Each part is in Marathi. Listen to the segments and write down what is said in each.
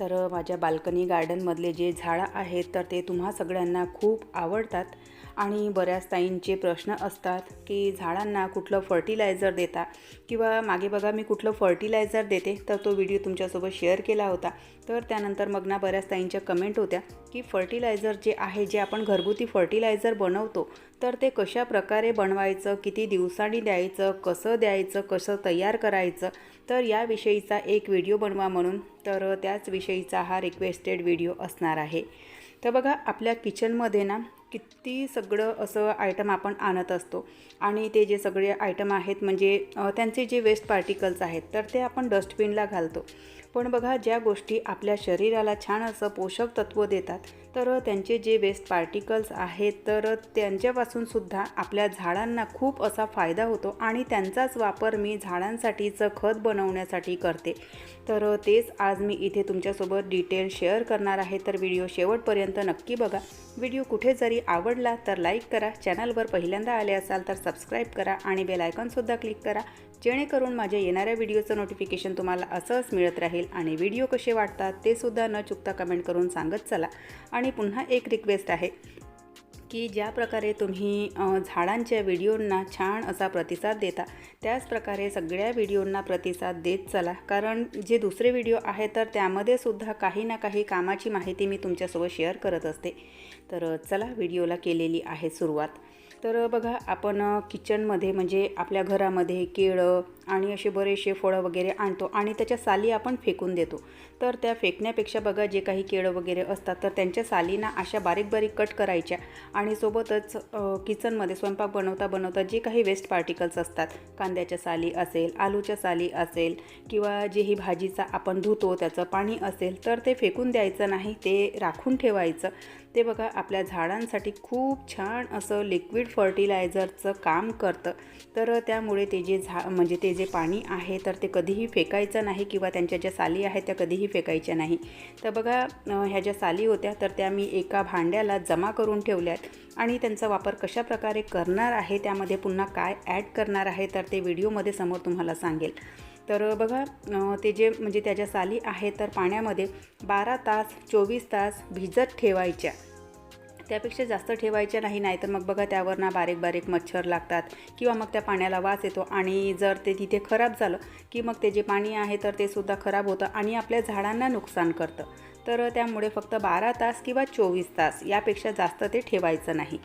तर माझ्या बाल्कनी गार्डनमधले जे झाडं आहेत तर ते तुम्हा सगळ्यांना खूप आवडतात. आणि बऱ्याच ताईंचे प्रश्न असतात की झाडांना कुठलं फर्टिलायझर देता? किंवा मागे बघा मी कुठलं फर्टिलायझर देते? तर तो व्हिडिओ तुमच्यासोबत शेअर केला होता. तर त्यानंतर मग ना बऱ्याच ताईंच्या कमेंट होत्या की फर्टिलायझर जे आहे जे आपण घरगुती फर्टिलायझर बनवतो तर ते कशा प्रकारे बनवायचं किती दिवसांनी द्यायचं कसं द्यायचं कसं तयार करायचं तर याविषयीचा एक व्हिडिओ बनवा म्हणून. तर त्याच विषयीचा हा रिक्वेस्टेड व्हिडिओ असणार आहे. तर बघा आपल्या किचनमध्ये ना किती सगळं असं आयटम आपण आणत असतो. आणि ते जे सगळे आयटम आहेत म्हणजे त्यांचे जे वेस्ट पार्टिकल्स आहेत तर ते आपण डस्टबिनला घालतो. पण बघा ज्या गोष्टी आपल्या शरीराला छान असं पोषक तत्व देतात तर त्यांचे जे वेस्ट पार्टिकल्स आहेत तर त्यांच्यापासून सुद्धा आपल्या झाडांना खूप असा फायदा होतो आणि त्यांचाच वापर मी झाडांसाठीचं खत बनवण्यासाठी करते. तर तेच आज मी इथे तुमच्यासोबत डिटेल शेअर करणार आहे. तर व्हिडिओ शेवटपर्यंत नक्की बघा. व्हिडिओ कुठे जरी आवडला तर लाईक करा. चॅनलवर पहिल्यांदा आले असाल तर सबस्क्राईब करा आणि बेल आयकॉनसुद्धा क्लिक करा. जेणेकरून माझ्या येणाऱ्या व्हिडिओचं नोटिफिकेशन तुम्हाला असंच मिळत राहील. आणि व्हिडिओ कसे वाटतात ते सुद्धा न चुकता कमेंट करून सांगत चला. आणि पुन्हा एक रिक्वेस्ट आहे की ज्या प्रकारे तुम्ही झाडांच्या व्हिडिओंना छान असा प्रतिसाद देता त्याच प्रकारे सगळ्या व्हिडिओंना प्रतिसाद देत चला. कारण जे दुसरे व्हिडिओ आहे तर त्यामध्ये सुद्धा काही ना काही कामाची माहिती मी तुमच्यासोबत शेअर करत असते. तर चला व्हिडिओला केलेली आहे सुरुवात. तर बघा आपण किचनमध्ये म्हणजे आपल्या घरामध्ये केळं आणि असे बरेचसे फळं वगैरे आणतो आणि त्याच्या साली आपण फेकून देतो. तर त्या फेकण्यापेक्षा बघा जे काही केळं वगैरे असतात तर त्यांच्या सालींना अशा बारीक बारीक कट करायच्या आणि सोबतच किचनमध्ये स्वयंपाक बनवता बनवता जे काही वेस्ट पार्टिकल्स असतात कांद्याच्या साली असेल आलूच्या साली असेल किंवा जे ही भाजीचा आपण धुतो त्याचं पाणी असेल तर ते फेकून द्यायचं नाही ते राखून ठेवायचं. ते बघा आपल्या झाडांसाठी खूप छान असं लिक्विड फर्टिलायझरचं काम करतं. तर त्यामुळे ते जे झा म्हणजे ते जे पाणी आहे तर ते कधीही फेकायचं नाही किंवा त्यांच्या ज्या साली आहेत त्या कधीही फेकायच्या नाही. तर बघा ह्या ज्या साली होत्या तर त्या मी एका भांड्याला जमा करून ठेवल्यात आणि त्यांचा वापर कशा प्रकारे करणार आहे त्यामध्ये पुन्हा काय ॲड करणार आहे तर ते व्हिडिओमध्ये समोर तुम्हाला सांगेल. तर बघा ते जे म्हणजे त्याच्या साली आहेत तर पाण्यामध्ये बारा तास चोवीस तास भिजत ठेवायच्या. त्यापेक्षा जास्त ठेवायच्या नाही नाही तर मग बघा त्यावर ना बारीक बारीक मच्छर लागतात किंवा मग त्या पाण्याला वास येतो. आणि जर ते तिथे खराब झालं की मग ते जे पाणी आहे तर ते सुद्धा खराब होतं आणि आपल्या झाडांना नुकसान करतं. तर त्यामुळे फक्त बारा तास किंवा चोवीस तास यापेक्षा जास्त ते ठेवायचं नाही.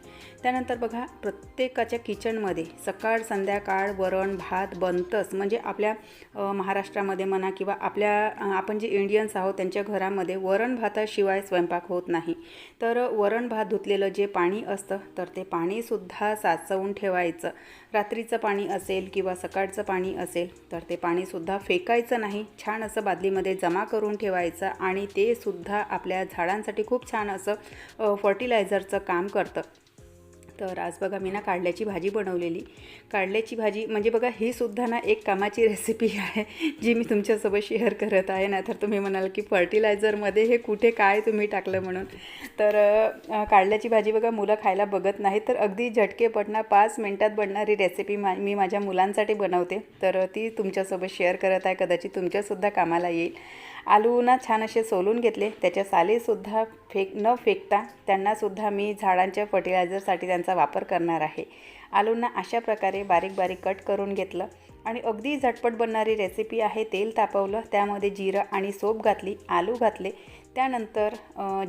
त्यानंतर बघा प्रत्येकाच्या किचनमध्ये सकाळ संध्याकाळ वरण भात बनतंच म्हणजे आपल्या महाराष्ट्रामध्ये म्हणा किंवा आपल्या आपण जे इंडियन्स आहोत त्यांच्या घरामध्ये वरण भाताशिवाय स्वयंपाक होत नाही. तर वरण भात धुतलेलं जे पाणी असतं तर ते पाणीसुद्धा साचवून ठेवायचं. रात्रीचं पाणी असेल किंवा सकाळचं पाणी असेल तर ते पाणीसुद्धा फेकायचं नाही. छान असं बादलीमध्ये जमा करून ठेवायचं आणि ते सुद्धा आपल्या झाडांसाठी खूप छान असं फर्टिलायझरचं काम करतं. तर आज बघा मी ना कारल्याची भाजी बनवलेली. कारल्याची भाजी म्हणजे बघा ही सुद्धा ना एक कामाची रेसिपी आहे जी मी तुमच्यासोबत शेअर करत आहे. ना तर तुम्ही म्हणाल की फर्टिलायझरमध्ये हे कुठे काय तुम्ही टाकलं म्हणून. तर काढल्याची कारल्याची भाजी बघा मुलं खायला बघत नाही तर अगदी झटके पडणार पाच मिनटात बनणारी रेसिपी मा मी माझ्या मुलांसाठी बनवते. तर ती तुमच्यासोबत शेअर करत आहे कदाचित तुमच्यासुद्धा कामाला येईल. आलू ना छान असे सोलून घेतले. त्याच्या सालीसुद्धा फेक न फेकता त्यांनासुद्धा मी झाडांच्या फर्टिलायझरसाठी त्यांचा वापर करणार आहे. आलूंना अशा प्रकारे बारीक बारीक कट करून घेतलं आणि अगदी झटपट बनणारी रेसिपी आहे तेल तापवलं त्यामध्ये जिरं आणि सोप घातली आलू घातले. त्यानंतर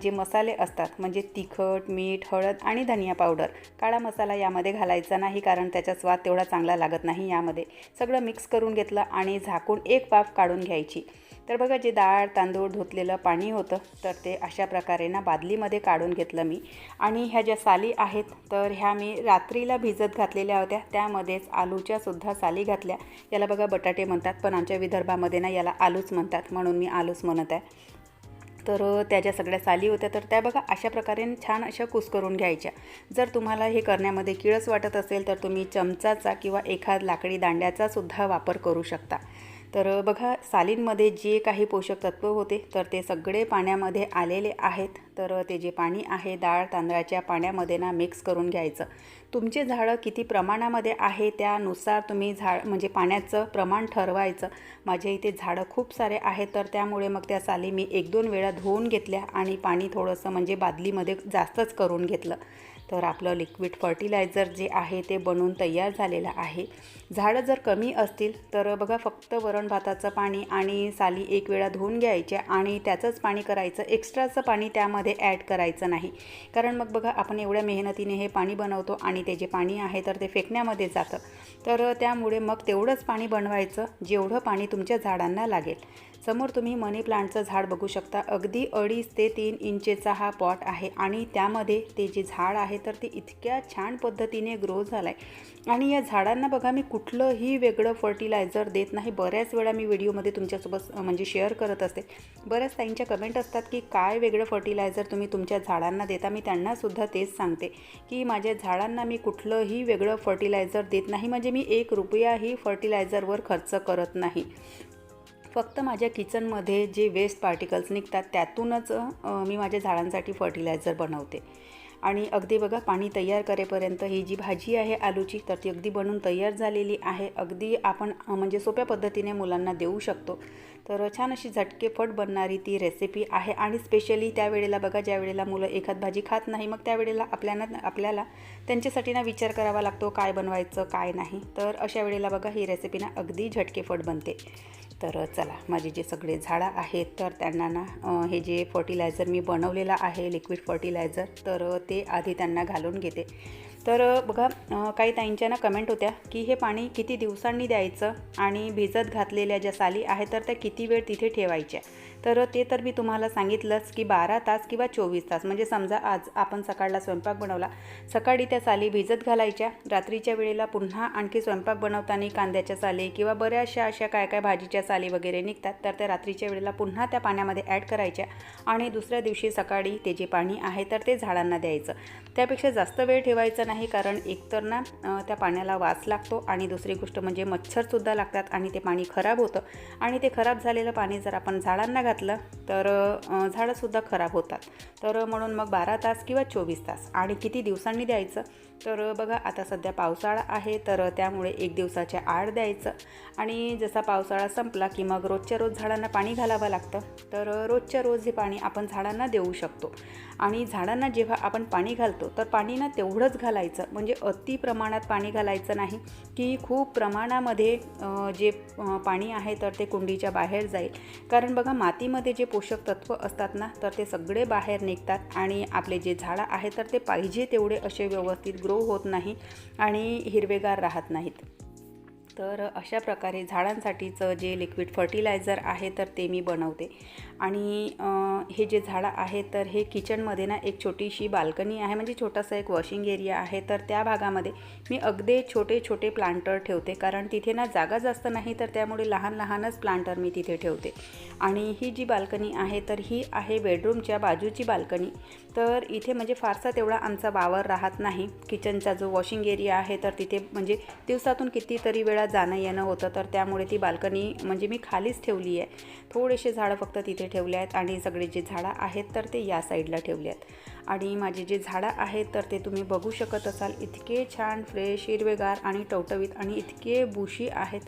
जे मसाले असतात म्हणजे तिखट मीठ हळद आणि धनिया पावडर काळा मसाला यामध्ये घालायचा नाही कारण त्याचा स्वाद तेवढा चांगला लागत नाही यामध्ये. सगळं मिक्स करून घेतलं आणि झाकून एक वाफ काढून घ्यायची. तर बघा जे डाळ तांदूळ धुतलेलं पाणी होतं तर ते अशा प्रकारे ना बादलीमध्ये काढून घेतलं मी. आणि ह्या ज्या साली आहेत तर ह्या मी रात्रीला भिजत घातलेल्या होत्या. त्यामध्येच आलूच्या सुद्धा साली घातल्या. याला बघा बटाटे म्हणतात पण आमच्या विदर्भामध्ये ना याला आलूच म्हणतात म्हणून मी आलूच म्हणत आहे. तर त्या ज्या सगळ्या साली होत्या तर त्या बघा अशा प्रकारे छान अशा कुस करून घ्यायच्या. जर तुम्हाला हे करण्यामध्ये किळस वाटत असेल तर तुम्ही चमचाचा किंवा एखाद लाकडी दांड्याचासुद्धा वापर करू शकता. तर बघा सालींमध्ये जे काही पोषक तत्व होते तर ते सगळे पाण्यामध्ये आलेले आहेत. तर ते जे पाणी आहे डाळ तांदळाच्या पाण्यामध्ये ना मिक्स करून घ्यायचं. तुमचे झाडं किती प्रमाणामध्ये आहे त्यानुसार तुम्ही झाड म्हणजे पाण्याचं प्रमाण ठरवायचं. माझ्या इथे झाडं खूप सारे आहेत तर त्यामुळे मग त्या साली मी एक दोन वेळा धुवून घेतल्या आणि पाणी थोडंसं म्हणजे बादलीमध्ये जास्तच करून घेतलं. तर आपलं लिक्विड फर्टिलायझर जे आहे ते बनवून तयार झालेलं आहे. झाडं जर कमी असतील तर बघा फक्त वरण भाताचं पाणी आणि साली एक वेळा धुवून घ्यायच्या आणि त्याचंच पाणी करायचं एक्स्ट्राचं पाणी त्यामध्ये ॲड करायचं नाही. कारण मग बघा आपण एवढ्या मेहनतीने हे पाणी बनवतो आणि ते जे पाणी आहे तर ते फेकण्यामध्ये जातं. तर त्यामुळे मग तेवढंच पाणी बनवायचं जेवढं पाणी तुमच्या झाडांना लागेल. समोर तुम्ही मनी प्लांटचं झाड बघू शकता. अगदी अडीच ते तीन इंचेचा हा पॉट आहे आणि त्यामध्ये ते जे झाड आहे तर ते इतक्या छान पद्धतीने ग्रो झालं आहे आणि या झाडांना बघा मी कुठलंही वेगळं फर्टिलायझर देत नाही. बऱ्याच वेळा मी व्हिडिओमध्ये तुमच्यासोबत म्हणजे शेअर करत असते. बऱ्याच ताईंच्या कमेंट असतात की काय वेगळं फर्टिलायझर तुम्ही तुमच्या झाडांना देता? मी त्यांनासुद्धा तेच सांगते की माझ्या झाडांना मी कुठलंही वेगळं फर्टिलायझर देत नाही. म्हणजे मी एक रुपयाही फर्टिलायझरवर खर्च करत नाही. फक्त माझ्या किचनमध्ये जे वेस्ट पार्टिकल्स निघतात त्यातूनच मी माझ्या झाडांसाठी फर्टिलायझर बनवते. आणि अगदी बघा पाणी तयार करेपर्यंत ही जी भाजी आहे आलूची तर ती अगदी बनून तयार झालेली आहे. अगदी आपण म्हणजे सोप्या पद्धतीने मुलांना देऊ शकतो. तर छान अशी झटकेफट बनणारी ती रेसिपी आहे. आणि स्पेशली त्यावेळेला बघा ज्या वेळेला मुलं एखाद भाजी खात नाही मग त्यावेळेला आपल्याला आपल्याला त्यांच्यासाठी ना विचार करावा लागतो काय बनवायचं काय नाही. तर अशा वेळेला बघा ही रेसिपी ना अगदी झटकेफट बनते. तर चला माझे जे सगळे झाडं आहेत तर त्यांना ना हे जे फर्टिलायझर मी बनवलेलं आहे लिक्विड फर्टिलायझर तर ते आधी त्यांना घालून घेते. तर बघा काही ताईंच्या ना कमेंट होत्या की हे पाणी किती दिवसांनी द्यायचं आणि भिजत घातलेल्या ज्या साली आहेत तर त्या किती वेळ तिथे ठेवायच्या? तर ते तर मी तुम्हाला सांगितलंच की बारा तास किंवा चोवीस तास. म्हणजे समजा आज आपण सकाळला स्वयंपाक बनवला. सकाळी त्या साली भिजत घालायच्या. रात्रीच्या वेळेला पुन्हा आणखी स्वयंपाक बनवताना कांद्याच्या साली किंवा बऱ्याचशा अशा काय काय भाजीच्या साली वगैरे निघतात. तर त्या रात्रीच्या वेळेला पुन्हा त्या पाण्यामध्ये ॲड करायच्या. आणि दुसऱ्या दिवशी सकाळी ते जे पाणी आहे तर ते झाडांना द्यायचं. त्यापेक्षा जास्त वेळ ठेवायचं नाही कारण एकतर ना त्या पाण्याला वास लागतो आणि दुसरी गोष्ट म्हणजे मच्छरसुद्धा लागतात आणि ते पाणी खराब होतं. आणि ते खराब झालेलं पाणी जर आपण झाडांना घातलं तर झाडंसुद्धा खराब होतात. तर म्हणून मग बारा तास किंवा चोवीस तास आणि किती दिवसांनी द्यायचं? तर बघा आता सध्या पावसाळा आहे तर त्यामुळे एक दिवसाच्या आड द्यायचं. आणि जसा पावसाळा संपला की मग रोजच्या रोज झाडांना पाणी घालावं लागतं. तर रोजच्या रोज हे पाणी आपण झाडांना देऊ शकतो. आणि झाडांना जेव्हा आपण पाणी घालतो तर पाणी ना तेवढंच घालायचं. म्हणजे अति प्रमाणात पाणी घालायचं नाही की खूप प्रमाणामध्ये जे पाणी आहे तर ते कुंडीच्या बाहेर जाईल. कारण बघा मातीमध्ये जे पोषक तत्त्व असतात ना तर ते सगळे बाहेर निघतात. आणि आपले जे झाडं आहे तर ते पाहिजे तेवढे असे व्यवस्थित ग्रो होत नाही आणि हिरवेगार राहत नाहीत. तर अशा प्रकारे झाडांसाठीचं जे लिक्विड फर्टिलायझर आहे तर ते मी बनवते. आणि हे जे झाडं आहे तर हे किचनमध्ये ना एक छोटीशी बाल्कनी आहे म्हणजे छोटासा एक वॉशिंग एरिया आहे. तर त्या भागामध्ये मी अगदी छोटे छोटे प्लांटर ठेवते कारण तिथे ना जागा जास्त नाही तर त्यामुळे लहान लहानच प्लांटर मी तिथे ठेवते. आणि ही जी बाल्कनी आहे तर ही आहे बेडरूमच्या बाजूची बाल्कनी तर इथे म्हणजे फारसा तेवढा आमचा वावर राहत नाही. किचनचा जो वॉशिंग एरिया आहे तर तिथे म्हणजे दिवसातून कितीतरी वेळा जाणं येणं होतं तर त्यामुळे ती बाल्कनी म्हणजे मी खालीच ठेवली आहे. थोडेसे झाडं फक्त तिथे ठेवले आहेत आणि सगळे जे झाडं आहेत तर ते या साईडला ठेवले आहेत. आणि माझे जे झाडं आहेत तर ते तुम्ही बघू शकत असाल. इतके छान फ्रेश हिरवेगार आणि टवटवीत आणि इतके बुशी आहेत.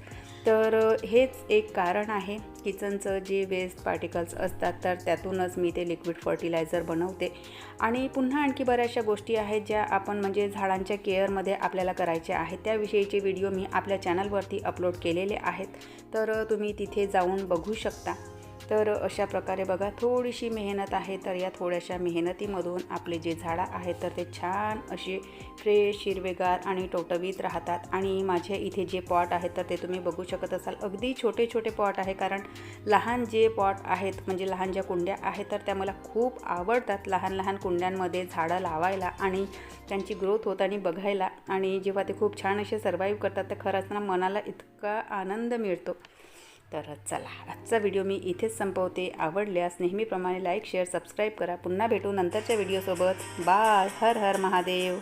तर हेच एक कारण आहे किचनचं जे वेस्ट पार्टिकल्स असतात तर त्यातूनच मी ते लिक्विड फर्टिलायझर बनवते. आणि पुन्हा आणखी बऱ्याचशा गोष्टी आहेत ज्या आपण म्हणजे झाडांच्या केअरमध्ये आपल्याला करायच्या आहेत. त्याविषयीचे व्हिडिओ मी आपल्या चॅनलवरती अपलोड केलेले आहेत. तर तुम्ही तिथे जाऊन बघू शकता. तर अशा प्रकारे बघा थोडीशी मेहनत आहे तर या थोड्याशा मेहनतीमधून आपले जे झाडं आहेत तर ते छान असे फ्रेश हिरवेगार आणि टवटवीत राहतात. आणि माझ्या इथे जे पॉट आहेत तर ते तुम्ही बघू शकत असाल. अगदी छोटे छोटे पॉट आहे कारण लहान जे पॉट आहेत म्हणजे लहान ज्या कुंड्या आहेत तर त्या मला खूप आवडतात लहान लहान कुंड्यांमध्ये झाडं लावायला आणि त्यांची ग्रोथ होताना बघायला. आणि जेव्हा ते खूप छान असे सर्वाईव्ह करतात तर खरंच ना मनाला इतका आनंद मिळतो. तर चला आजचा व्हिडिओ मी इथेच संपवते. आवडल्यास नेहमीप्रमाणे लाईक शेअर सबस्क्राईब करा. पुन्हा भेटू नंतरच्या व्हिडिओसोबत बाय हर हर महादेव.